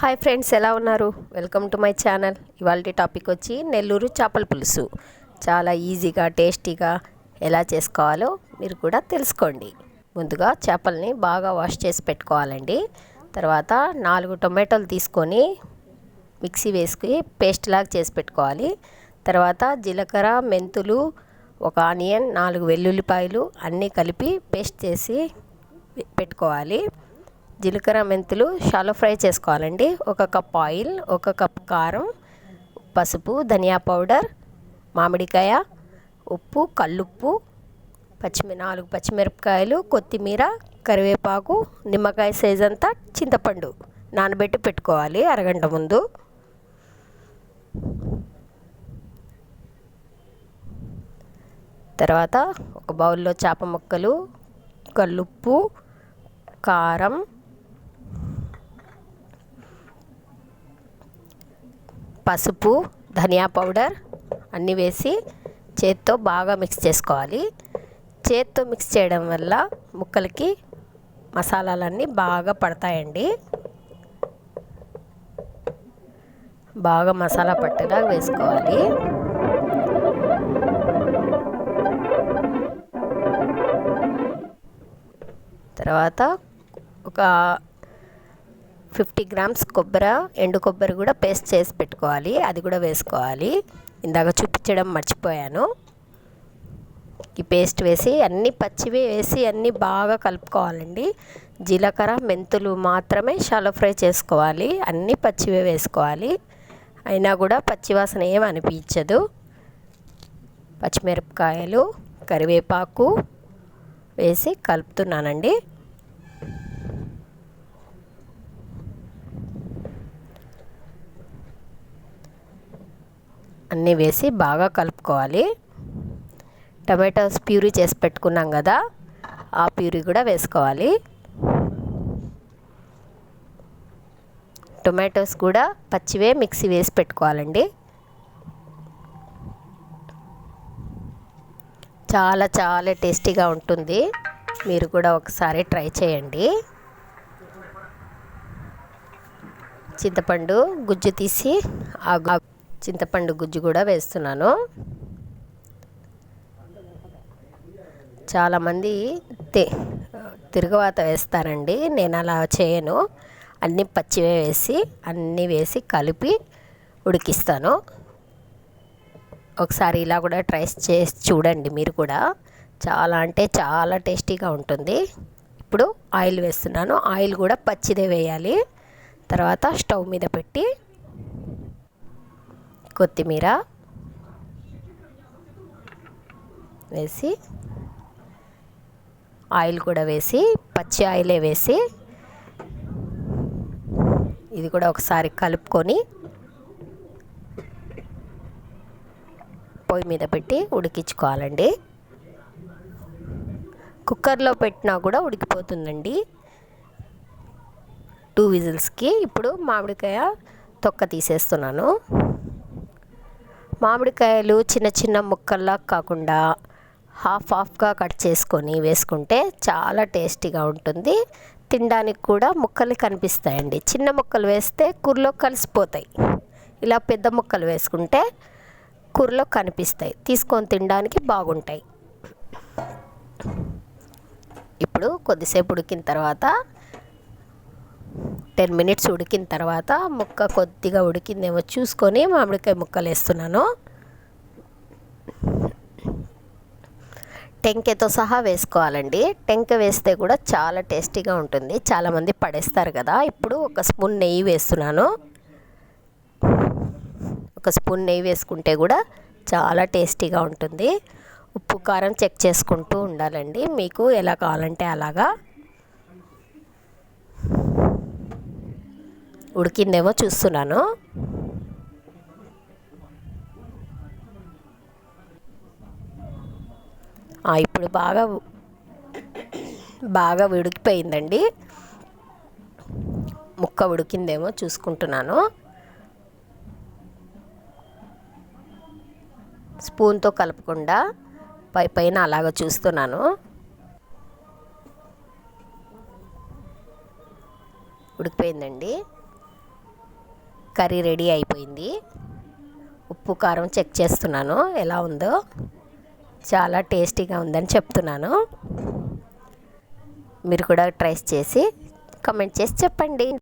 Hi friends ఎలా ఉన్నారు? Welcome to my channel ఇవాళ టాపిక్ వచ్చి నెల్లూరు చేపల పులుసు. చాలా ఈజీగా టేస్టీగా ఎలా చేసుకోవాలో మీరు కూడా తెలుసుకోండి. ముందుగా చేపల్ని బాగా వాష్ చేసి పెట్టుకోవాలండి. తర్వాత నాలుగు టొమాటోలు తీసుకొని మిక్సీ వేసుకుని పేస్ట్ లాగా చేసి పెట్టుకోవాలి. తర్వాత జీలకర్ర మెంతులు ఒక ఆనియన్ నాలుగు వెల్లుల్లిపాయలు అన్నీ కలిపి పేస్ట్ చేసి పెట్టుకోవాలి. జీలకర్ర మెంతులు షాలో ఫ్రై చేసుకోవాలండి. ఒక కప్ ఆయిల్ ఒక కప్ కారం పసుపు ధనియా పౌడర్ మామిడికాయ ఉప్పు కల్లుప్పు పచ్చిమి నాలుగు పచ్చిమిరపకాయలు కొత్తిమీర కరివేపాకు నిమ్మకాయ సైజ్ అంతా చింతపండు నానబెట్టి పెట్టుకోవాలి అరగంట ముందు. తర్వాత ఒక బౌల్లో చేప ముక్కలు కల్లుప్పు కారం పసుపు ధనియా పౌడర్ అన్నీ వేసి చేత్తో బాగా మిక్స్ చేసుకోవాలి. చేత్తో మిక్స్ చేయడం వల్ల ముక్కలకి మసాలాలన్నీ బాగా పడతాయండి. బాగా మసాలా పట్టేలా వేసుకోవాలి. తర్వాత ఒక ఫిఫ్టీ గ్రామ్స్ కొబ్బరి ఎండు కొబ్బరి కూడా పేస్ట్ చేసి పెట్టుకోవాలి. అది కూడా వేసుకోవాలి. ఇందాక చూపించడం మర్చిపోయాను. ఈ పేస్ట్ వేసి అన్నీ పచ్చివి వేసి అన్నీ బాగా కలుపుకోవాలండి. జీలకర్ర మెంతులు మాత్రమే షాలో ఫ్రై చేసుకోవాలి. అన్నీ పచ్చివే వేసుకోవాలి. అయినా కూడా పచ్చివాసన ఏం అనిపించదు. పచ్చిమిరపకాయలు కరివేపాకు వేసి కలుపుతున్నానండి. అన్నీ వేసి బాగా కలుపుకోవాలి. టమాటోస్ ప్యూరీ చేసి పెట్టుకున్నాం కదా ఆ ప్యూరీ కూడా వేసుకోవాలి. టొమాటోస్ కూడా పచ్చివే మిక్సీ వేసి పెట్టుకోవాలండి. చాలా చాలా టేస్టీగా ఉంటుంది. మీరు కూడా ఒకసారి ట్రై చేయండి. చింతపండు గుజ్జు తీసి ఆ చింతపండు గుజ్జు కూడా వేస్తున్నాను. చాలామంది తి తిరగవాత వేస్తారండి. నేను అలా చేయను. అన్నీ పచ్చివే వేసి అన్నీ వేసి కలిపి ఉడికిస్తాను. ఒకసారి ఇలా కూడా ట్రై చేసి చూడండి మీరు కూడా. చాలా అంటే చాలా టేస్టీగా ఉంటుంది. ఇప్పుడు ఆయిల్ వేస్తున్నాను. ఆయిల్ కూడా పచ్చిదే వేయాలి. తర్వాత స్టవ్ మీద పెట్టి కొత్తిమీర వేసి ఆయిల్ కూడా వేసి పచ్చి ఆయిలే వేసి ఇది కూడా ఒకసారి కలుపుకొని పొయ్యి మీద పెట్టి ఉడికించుకోవాలండి. కుక్కర్లో పెట్టినా కూడా ఉడికిపోతుందండి. టూ విజిల్స్కి ఇప్పుడు మామిడికాయ తొక్క తీసేస్తున్నాను. మామిడికాయలు చిన్న చిన్న ముక్కల్లా కాకుండా హాఫ్ హాఫ్గా కట్ చేసుకొని వేసుకుంటే చాలా టేస్టీగా ఉంటుంది. తినడానికి కూడా ముక్కలు కనిపిస్తాయండి. చిన్న ముక్కలు వేస్తే కూరలో కలిసిపోతాయి. ఇలా పెద్ద ముక్కలు వేసుకుంటే కూరలో కనిపిస్తాయి. తీసుకొని తినడానికి బాగుంటాయి. ఇప్పుడు కొద్దిసేపు ఉడికిన తర్వాత టెన్ మినిట్స్ ఉడికిన తర్వాత ముక్క కొద్దిగా ఉడికిందేమో చూసుకొని మామిడికాయ ముక్కలు వేస్తున్నాను. టెంకెతో సహా వేసుకోవాలండి. టెంక వేస్తే కూడా చాలా టేస్టీగా ఉంటుంది. చాలామంది పడేస్తారు కదా. ఇప్పుడు ఒక స్పూన్ నెయ్యి వేస్తున్నాను. ఒక స్పూన్ నెయ్యి వేసుకుంటే కూడా చాలా టేస్టీగా ఉంటుంది. ఉప్పు కారం చెక్ చేసుకుంటూ ఉండాలండి. మీకు ఎలా కావాలంటే అలాగా. ఉడికిందేమో చూస్తున్నాను. ఇప్పుడు బాగా బాగా ఉడికిపోయిందండి ముక్క ఉడికిందేమో చూసుకుంటున్నాను. స్పూన్తో కలపకుండా పై పైన అలాగ చూస్తున్నాను. ఉడికిపోయిందండి. కర్రీ రెడీ అయిపోయింది. ఉప్పు కారం చెక్ చేస్తున్నాను. ఎలా ఉందో చాలా టేస్టీగా ఉందని చెప్తున్నాను. మీరు కూడా ట్రై చేసి కమెంట్ చేసి చెప్పండి.